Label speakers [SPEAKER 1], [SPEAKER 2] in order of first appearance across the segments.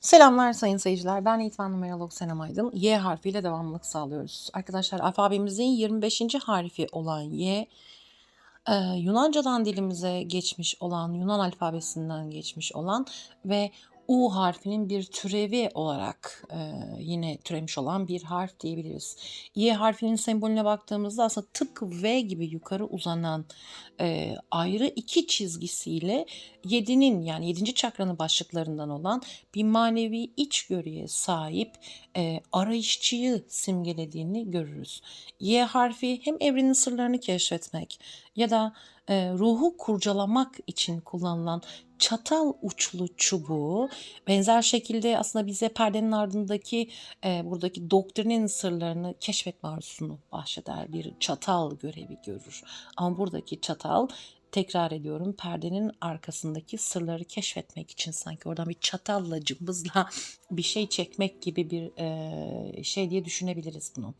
[SPEAKER 1] Selamlar sayın seyirciler. Ben eğitmen numerolog Senem Aydın. Y harfiyle devamlılık sağlıyoruz. Arkadaşlar alfabemizin 25. harfi olan Y, e, Yunanca'dan dilimize geçmiş olan, Yunan alfabesinden geçmiş olan ve U harfinin bir türevi olarak e, yine türemiş olan bir harf diyebiliriz. Y harfinin sembolüne baktığımızda aslında tıpkı V gibi yukarı uzanan e, ayrı iki çizgisiyle 7'nin yani 7. çakranın başlıklarından olan bir manevi içgörüye sahip e, arayışçıyı simgelediğini görürüz. Y harfi hem evrenin sırlarını keşfetmek ya da e, ruhu kurcalamak için kullanılan çatal uçlu çubuğu benzer şekilde aslında bize perdenin ardındaki e, buradaki doktrinin sırlarını keşfetme arzusunu bahşeder. Bir çatal görevi görür. Ama buradaki çatal tekrar ediyorum perdenin arkasındaki sırları keşfetmek için sanki oradan bir çatalla cımbızla bir şey çekmek gibi bir e, şey diye düşünebiliriz bunu.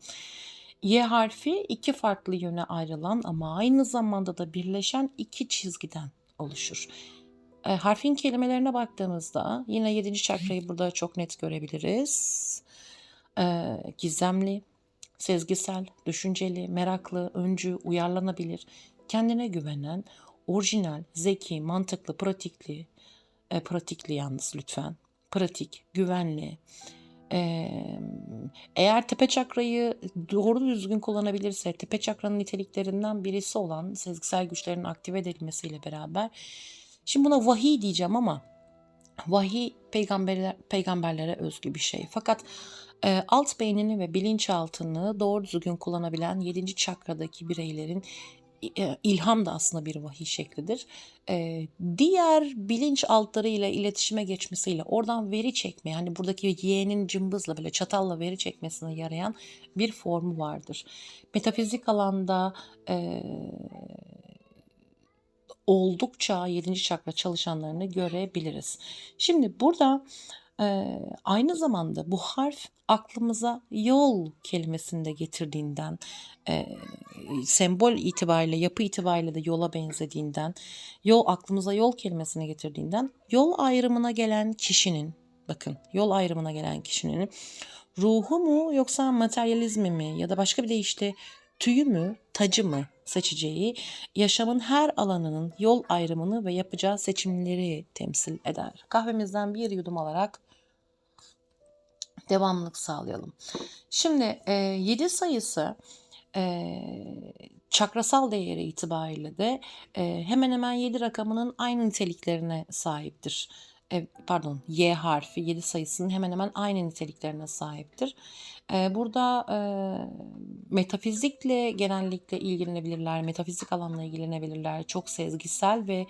[SPEAKER 1] Y harfi iki farklı yöne ayrılan ama aynı zamanda da birleşen iki çizgiden oluşur. E, harfin kelimelerine baktığımızda yine 7. çakrayı burada çok net görebiliriz. E, gizemli, sezgisel, düşünceli, meraklı, öncü, uyarlanabilir, kendine güvenen, orijinal, zeki, mantıklı, pratikli, e, pratikli yalnız lütfen, pratik, güvenli, eğer tepe çakrayı doğru düzgün kullanabilirse tepe çakranın niteliklerinden birisi olan sezgisel güçlerin aktive edilmesiyle beraber şimdi buna vahiy diyeceğim ama vahiy peygamberler, peygamberlere özgü bir şey. Fakat e, alt beynini ve bilinçaltını doğru düzgün kullanabilen 7. çakradaki bireylerin ilham da aslında bir vahiy şeklidir. E, diğer bilinç altlarıyla iletişime geçmesiyle oradan veri çekme yani buradaki yeğenin cımbızla böyle çatalla veri çekmesine yarayan bir formu vardır. Metafizik alanda e, oldukça 7. çakra çalışanlarını görebiliriz. Şimdi burada aynı zamanda bu harf aklımıza yol kelimesini de getirdiğinden, e, sembol itibariyle, yapı itibariyle de yola benzediğinden, yol aklımıza yol kelimesini getirdiğinden, yol ayrımına gelen kişinin, bakın yol ayrımına gelen kişinin ruhu mu yoksa materyalizmi mi ya da başka bir deyişle tüyü mü, tacı mı seçeceği, yaşamın her alanının yol ayrımını ve yapacağı seçimleri temsil eder. Kahvemizden bir yudum alarak devamlılık sağlayalım. Şimdi e, 7 sayısı e, çakrasal değeri itibariyle de e, hemen hemen 7 rakamının aynı niteliklerine sahiptir. E, pardon Y harfi 7 sayısının hemen hemen aynı niteliklerine sahiptir. Burada e, metafizikle genellikle ilgilenebilirler, metafizik alanla ilgilenebilirler. Çok sezgisel ve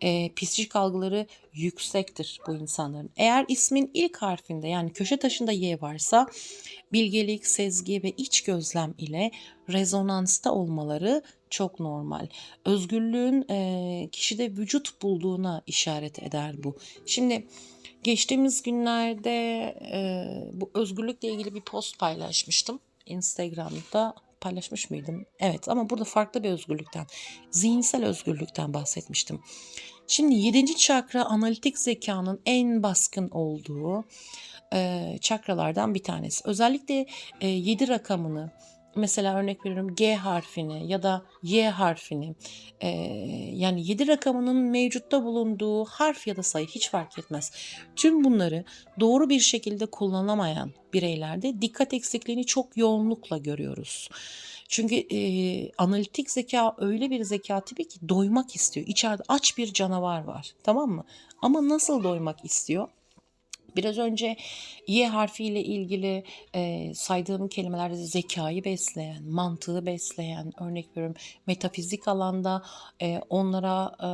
[SPEAKER 1] e, psikik algıları yüksektir bu insanların. Eğer ismin ilk harfinde yani köşe taşında Y varsa bilgelik, sezgi ve iç gözlem ile rezonansta olmaları çok normal. Özgürlüğün e, kişide vücut bulduğuna işaret eder bu. Şimdi geçtiğimiz günlerde e, bu özgürlükle ilgili bir post paylaşmıştım. Instagram'da paylaşmış mıydım? Evet ama burada farklı bir özgürlükten, zihinsel özgürlükten bahsetmiştim. Şimdi 7. çakra analitik zekanın en baskın olduğu e, çakralardan bir tanesi. Özellikle e, 7 rakamını mesela örnek veriyorum G harfini ya da Y harfini e, yani 7 rakamının mevcutta bulunduğu harf ya da sayı hiç fark etmez. Tüm bunları doğru bir şekilde kullanamayan bireylerde dikkat eksikliğini çok yoğunlukla görüyoruz. Çünkü e, analitik zeka öyle bir zeka tipi ki doymak istiyor. İçeride aç bir canavar var tamam mı? Ama nasıl doymak istiyor? Biraz önce Y harfiyle ilgili e, saydığım kelimelerde zekayı besleyen, mantığı besleyen, örnek veriyorum metafizik alanda e, onlara e,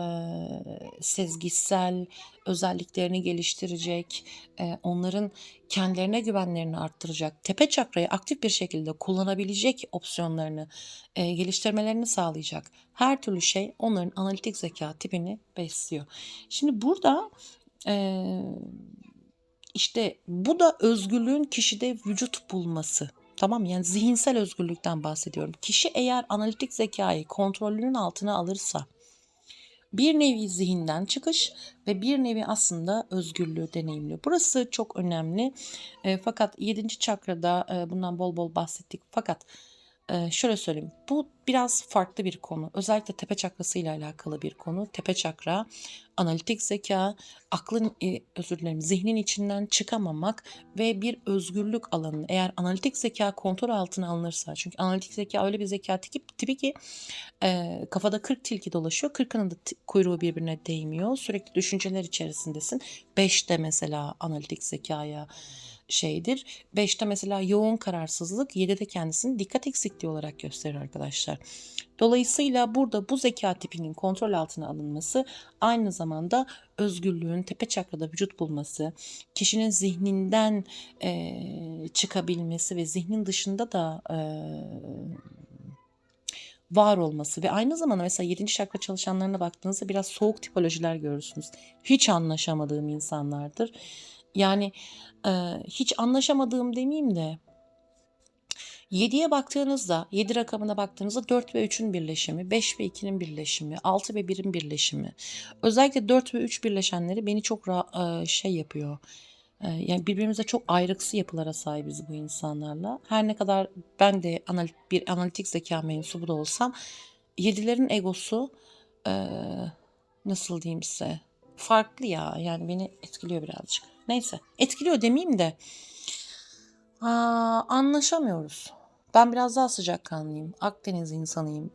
[SPEAKER 1] sezgisel özelliklerini geliştirecek, e, onların kendilerine güvenlerini arttıracak, tepe çakrayı aktif bir şekilde kullanabilecek opsiyonlarını e, geliştirmelerini sağlayacak. Her türlü şey onların analitik zeka tipini besliyor. Şimdi burada e, işte bu da özgürlüğün kişide vücut bulması. Tamam yani zihinsel özgürlükten bahsediyorum. Kişi eğer analitik zekayı kontrolünün altına alırsa Bir nevi zihinden çıkış ve bir nevi aslında özgürlüğü deneyimliyor. Burası çok önemli. E, fakat 7. çakrada e, bundan bol bol bahsettik. Fakat e, şöyle söyleyeyim. Bu biraz farklı bir konu. Özellikle tepe çakrası ile alakalı bir konu. Tepe çakra, analitik zeka, aklın, e, özür dilerim, zihnin içinden çıkamamak ve bir özgürlük alanı. Eğer analitik zeka kontrol altına alınırsa, çünkü analitik zeka öyle bir zeka tipi, tipi ki e, kafada 40 tilki dolaşıyor. 40'ının da kuyruğu birbirine değmiyor. Sürekli düşünceler içerisindesin. 5'te mesela analitik zekaya şeydir. 5'te mesela yoğun kararsızlık, 7'de kendisini dikkat eksikliği olarak gösterir arkadaşlar. Dolayısıyla burada bu zeka tipinin kontrol altına alınması aynı zamanda özgürlüğün tepe çakrada vücut bulması, kişinin zihninden eee, çıkabilmesi ve zihnin dışında da eee, var olması ve aynı zamanda mesela 7. çakra çalışanlarına baktığınızda biraz soğuk tipolojiler görürsünüz. Hiç anlaşamadığım insanlardır. Yani e, hiç anlaşamadığım demeyeyim de 7'ye baktığınızda 7 rakamına baktığınızda 4 ve 3'ün birleşimi, 5 ve 2'nin birleşimi, 6 ve 1'in birleşimi. Özellikle 4 ve 3 birleşenleri beni çok e, şey yapıyor. Yani birbirimize çok ayrıksı yapılara sahibiz bu insanlarla. Her ne kadar ben de bir analitik zeka mensubu da olsam yedilerin egosu nasıl diyeyim size farklı ya yani beni etkiliyor birazcık. Neyse etkiliyor demeyeyim de aa, anlaşamıyoruz. Ben biraz daha sıcakkanlıyım. Akdeniz insanıyım.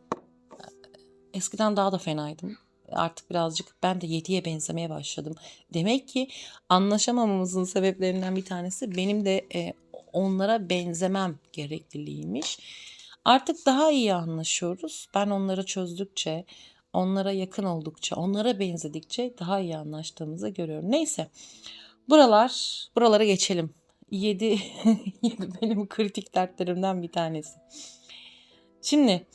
[SPEAKER 1] Eskiden daha da fenaydım. Artık birazcık ben de yediye benzemeye başladım. Demek ki anlaşamamamızın sebeplerinden bir tanesi benim de e, onlara benzemem gerekliliğiymiş. Artık daha iyi anlaşıyoruz. Ben onları çözdükçe, onlara yakın oldukça, onlara benzedikçe daha iyi anlaştığımızı görüyorum. Neyse. Buralar, buralara geçelim. 7 7 benim kritik dertlerimden bir tanesi. Şimdi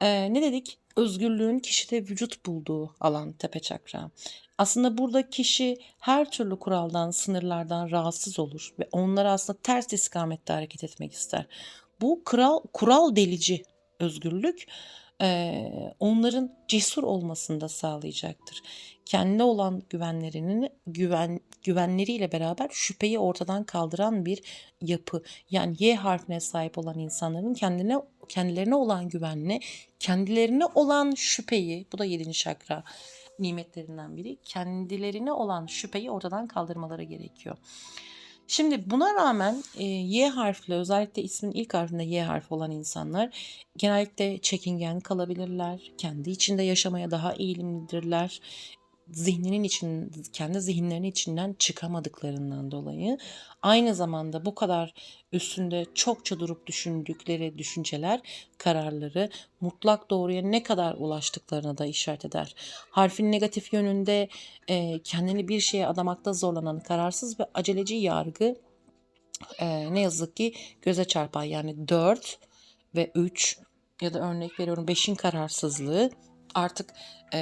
[SPEAKER 1] e, ne dedik? Özgürlüğün kişide vücut bulduğu alan tepe çakra. Aslında burada kişi her türlü kuraldan, sınırlardan rahatsız olur ve onlara aslında ters istikamette hareket etmek ister. Bu kural, kural delici özgürlük onların cesur olmasını da sağlayacaktır. Kendine olan güvenlerinin güven güvenleriyle beraber şüpheyi ortadan kaldıran bir yapı. Yani Y harfine sahip olan insanların kendine kendilerine olan güvenle, kendilerine olan şüpheyi, bu da 7. çakra nimetlerinden biri, kendilerine olan şüpheyi ortadan kaldırmaları gerekiyor. Şimdi buna rağmen e, Y harfli özellikle ismin ilk harfinde Y harfi olan insanlar genellikle çekingen kalabilirler. Kendi içinde yaşamaya daha eğilimlidirler. Zihninin için, kendi zihinlerinin içinden çıkamadıklarından dolayı aynı zamanda bu kadar üstünde çokça durup düşündükleri düşünceler, kararları mutlak doğruya ne kadar ulaştıklarına da işaret eder. Harfin negatif yönünde e, kendini bir şeye adamakta zorlanan kararsız ve aceleci yargı e, ne yazık ki göze çarpar. Yani 4 ve 3 ya da örnek veriyorum 5'in kararsızlığı artık e,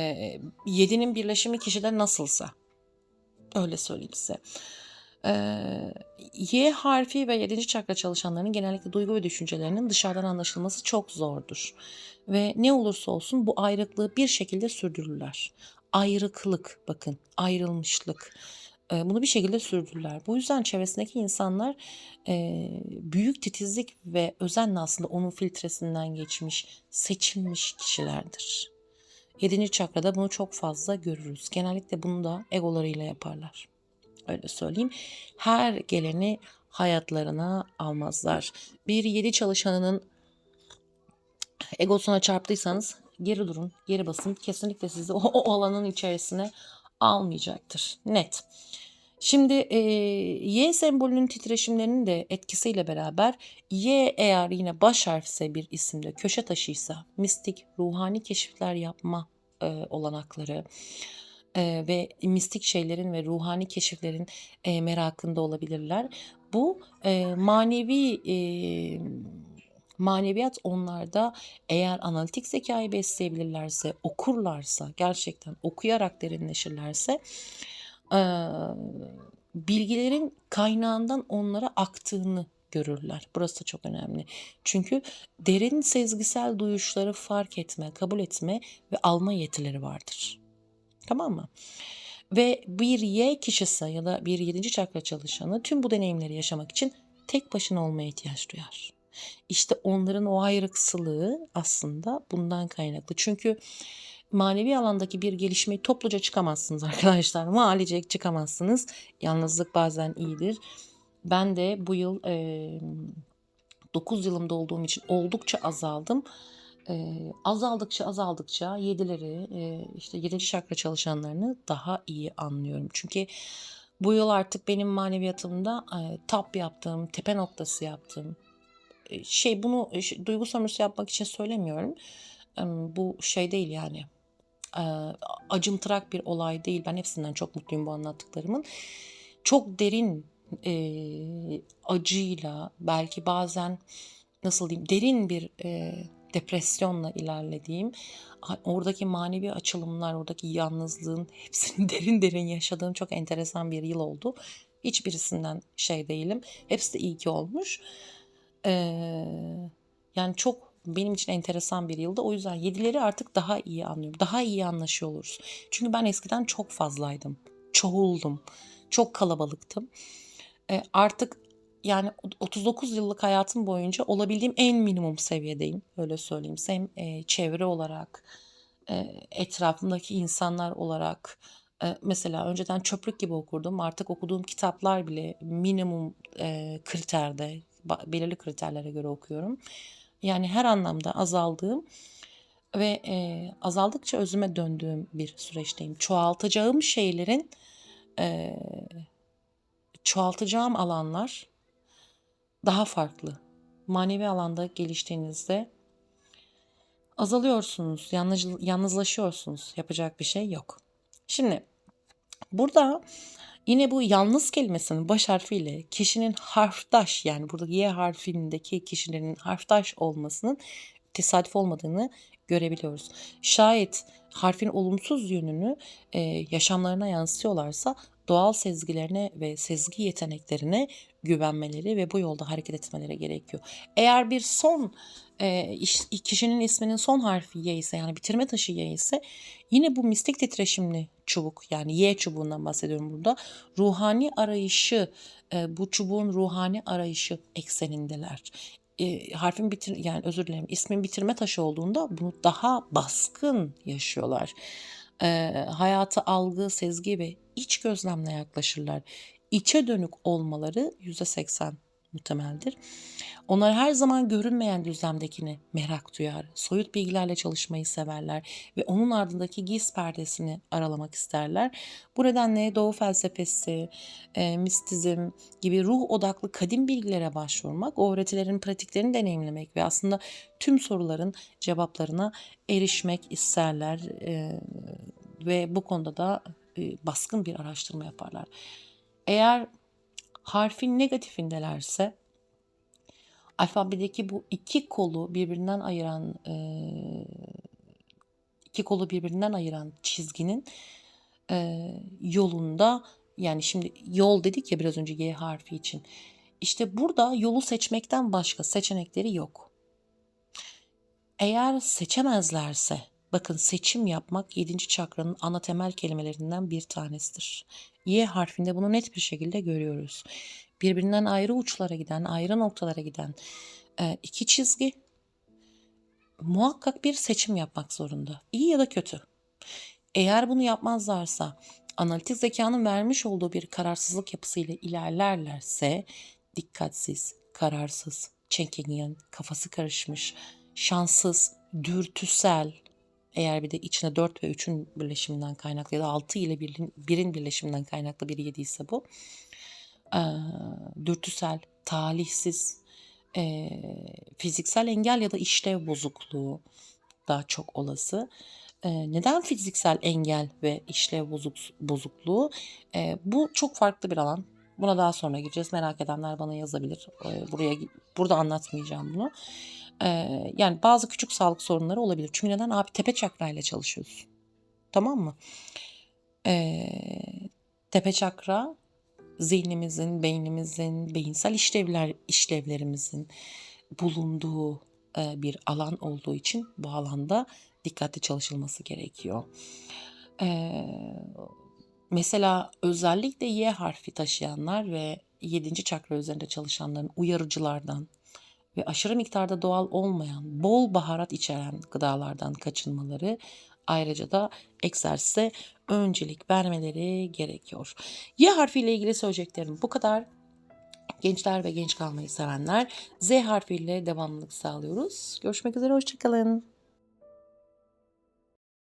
[SPEAKER 1] 7'nin birleşimi kişide nasılsa öyle söyleyeyim size. Ee, y harfi ve 7. çakra çalışanlarının genellikle duygu ve düşüncelerinin dışarıdan anlaşılması çok zordur. Ve ne olursa olsun bu ayrıklığı bir şekilde sürdürürler. Ayrıklık bakın ayrılmışlık. Ee, bunu bir şekilde sürdürürler. Bu yüzden çevresindeki insanlar e, büyük titizlik ve özenle aslında onun filtresinden geçmiş, seçilmiş kişilerdir. 7. çakrada bunu çok fazla görürüz. Genellikle bunu da egolarıyla yaparlar. Öyle söyleyeyim. Her geleni hayatlarına almazlar. Bir yedi çalışanının egosuna çarptıysanız geri durun, geri basın. Kesinlikle sizi o, o alanın içerisine almayacaktır. Net. Şimdi e, Y sembolünün titreşimlerinin de etkisiyle beraber Y eğer yine baş harfse bir isimde köşe taşıysa mistik, ruhani keşifler yapma e, olanakları e, ve mistik şeylerin ve ruhani keşiflerin e, merakında olabilirler. Bu e, manevi e, maneviyat onlarda eğer analitik zekayı besleyebilirlerse, okurlarsa, gerçekten okuyarak derinleşirlerse bilgilerin kaynağından onlara aktığını görürler. Burası da çok önemli. Çünkü derin sezgisel duyuşları fark etme, kabul etme ve alma yetileri vardır. Tamam mı? Ve bir Y kişisi ya da bir 7. çakra çalışanı tüm bu deneyimleri yaşamak için tek başına olmaya ihtiyaç duyar. İşte onların o ayrıksılığı aslında bundan kaynaklı. Çünkü manevi alandaki bir gelişmeyi topluca çıkamazsınız arkadaşlar. Mahallecek çıkamazsınız. Yalnızlık bazen iyidir. Ben de bu yıl e, 9 yılımda olduğum için oldukça azaldım. E, azaldıkça azaldıkça yedileri e, işte 7. çakra çalışanlarını daha iyi anlıyorum. Çünkü bu yıl artık benim maneviyatımda e, tap yaptığım, tepe noktası yaptığım şey bunu şey, duygu sömürüsü yapmak için söylemiyorum. Bu şey değil yani acımtırak bir olay değil. Ben hepsinden çok mutluyum bu anlattıklarımın. Çok derin e, acıyla belki bazen nasıl diyeyim derin bir e, depresyonla ilerlediğim oradaki manevi açılımlar, oradaki yalnızlığın hepsini derin derin yaşadığım çok enteresan bir yıl oldu. Hiçbirisinden şey değilim. Hepsi de iyi ki olmuş. Ee, yani çok benim için enteresan bir yıldı. O yüzden yedileri artık daha iyi anlıyorum. Daha iyi anlaşıyor oluruz. Çünkü ben eskiden çok fazlaydım. Çoğuldum. Çok kalabalıktım. Ee, artık yani 39 yıllık hayatım boyunca olabildiğim en minimum seviyedeyim. Öyle söyleyeyim. Hem e, çevre olarak, e, etrafımdaki insanlar olarak. E, mesela önceden çöplük gibi okurdum. Artık okuduğum kitaplar bile minimum e, kriterde, belirli kriterlere göre okuyorum. Yani her anlamda azaldığım ve e, azaldıkça özüme döndüğüm bir süreçteyim. Çoğaltacağım şeylerin, e, çoğaltacağım alanlar daha farklı. Manevi alanda geliştiğinizde azalıyorsunuz, yalnız, yalnızlaşıyorsunuz. Yapacak bir şey yok. Şimdi burada yine bu yalnız kelimesinin baş harfiyle kişinin harftaş yani burada Y harfindeki kişilerin harftaş olmasının tesadüf olmadığını görebiliyoruz. Şayet harfin olumsuz yönünü e, yaşamlarına yansıtıyorlarsa doğal sezgilerine ve sezgi yeteneklerine güvenmeleri ve bu yolda hareket etmeleri gerekiyor. Eğer bir son e, iş- kişinin isminin son harfi Y ise yani bitirme taşı Y ise yine bu mistik titreşimli çubuk yani Y çubuğundan bahsediyorum burada. Ruhani arayışı e, bu çubuğun ruhani arayışı eksenindeler. E, harfin bitir yani özür dilerim ismin bitirme taşı olduğunda bunu daha baskın yaşıyorlar. E, hayata algı, sezgi ve iç gözlemle yaklaşırlar. İçe dönük olmaları %80 muhtemeldir. Onlar her zaman görünmeyen düzlemdekini merak duyar. Soyut bilgilerle çalışmayı severler ve onun ardındaki giz perdesini aralamak isterler. Bu nedenle Doğu felsefesi, e, mistizm gibi ruh odaklı kadim bilgilere başvurmak, o öğretilerin pratiklerini deneyimlemek ve aslında tüm soruların cevaplarına erişmek isterler E, ve bu konuda da e, baskın bir araştırma yaparlar. Eğer harfin negatifindelerse alfabedeki bu iki kolu birbirinden ayıran e, iki kolu birbirinden ayıran çizginin e, yolunda yani şimdi yol dedik ya biraz önce Y harfi için. İşte burada yolu seçmekten başka seçenekleri yok. Eğer seçemezlerse bakın seçim yapmak 7. çakranın ana temel kelimelerinden bir tanesidir. Y harfinde bunu net bir şekilde görüyoruz. Birbirinden ayrı uçlara giden, ayrı noktalara giden e, iki çizgi muhakkak bir seçim yapmak zorunda. İyi ya da kötü. Eğer bunu yapmazlarsa, analitik zekanın vermiş olduğu bir kararsızlık yapısıyla ilerlerlerse dikkatsiz, kararsız, çekingen, kafası karışmış, şanssız, dürtüsel, eğer bir de içine 4 ve 3'ün birleşiminden kaynaklı ya da 6 ile 1'in, birin birleşiminden kaynaklı bir 7 ise bu. Ee, dürtüsel, talihsiz, e, fiziksel engel ya da işlev bozukluğu daha çok olası. Ee, neden fiziksel engel ve işlev bozuk, bozukluğu? Ee, bu çok farklı bir alan. Buna daha sonra gireceğiz. Merak edenler bana yazabilir. Ee, buraya burada anlatmayacağım bunu. Ee, yani bazı küçük sağlık sorunları olabilir. Çünkü neden? Abi tepe çakrayla çalışıyoruz. Tamam mı? Ee, tepe çakra zihnimizin, beynimizin, beyinsel işlevler işlevlerimizin bulunduğu e, bir alan olduğu için bu alanda dikkatli çalışılması gerekiyor. Eee, mesela özellikle Y harfi taşıyanlar ve 7. çakra üzerinde çalışanların uyarıcılardan ve aşırı miktarda doğal olmayan, bol baharat içeren gıdalardan kaçınmaları, ayrıca da egzersize öncelik vermeleri gerekiyor. Y harfiyle ilgili söyleyeceklerim bu kadar. Gençler ve genç kalmayı sevenler Z harfiyle devamlılık sağlıyoruz. Görüşmek üzere, hoşça kalın.